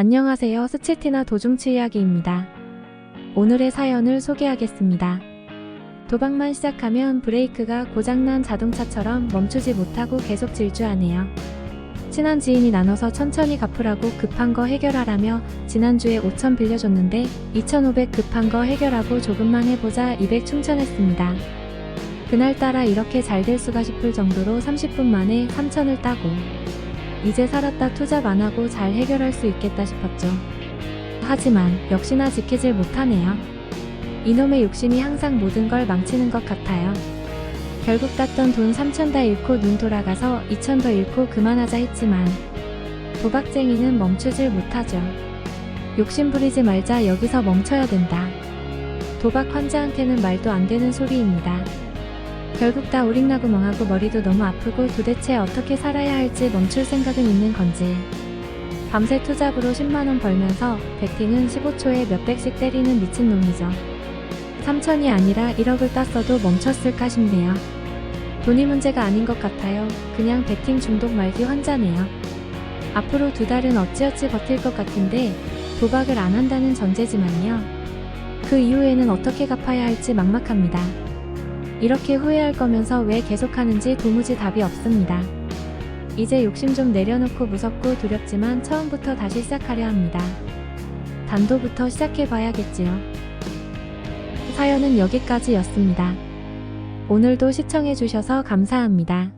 안녕하세요. 스치티나 도중치 이야기입니다. 오늘의 사연을 소개하겠습니다. 도박만 시작하면 브레이크가 고장난 자동차처럼 멈추지 못하고 계속 질주하네요. 친한 지인이 나눠서 천천히 갚으라고 급한 거 해결하라며 지난주에 5천 빌려줬는데 2,500 급한 거 해결하고 조금만 해보자 200 충전했습니다. 그날따라 이렇게 잘 될 수가 싶을 정도로 30분 만에 3천을 따고 이제 살았다 투잡 안 하고 잘 해결할 수 있겠다 싶었죠. 하지만 역시나 지키질 못하네요. 이놈의 욕심이 항상 모든 걸 망치는 것 같아요. 결국 땄던 돈 3천 다 잃고 눈 돌아가서 2천 더 잃고 그만하자 했지만 도박쟁이는 멈추질 못하죠. 욕심 부리지 말자 여기서 멈춰야 된다. 도박 환자한테는 말도 안 되는 소리입니다. 결국 다 오링나고 멍하고 머리도 너무 아프고 도대체 어떻게 살아야 할지 멈출 생각은 있는 건지. 밤새 투잡으로 10만원 벌면서 베팅은 15초에 몇백씩 때리는 미친놈이죠. 3천이 아니라 1억을 땄어도 멈췄을까 싶네요. 돈이 문제가 아닌 것 같아요. 그냥 베팅 중독 말기 환자네요. 앞으로 두 달은 어찌어찌 버틸 것 같은데 도박을 안 한다는 전제지만요. 그 이후에는 어떻게 갚아야 할지 막막합니다. 이렇게 후회할 거면서 왜 계속하는지 도무지 답이 없습니다. 이제 욕심 좀 내려놓고 무섭고 두렵지만 처음부터 다시 시작하려 합니다. 단도부터 시작해봐야겠지요. 사연은 여기까지였습니다. 오늘도 시청해주셔서 감사합니다.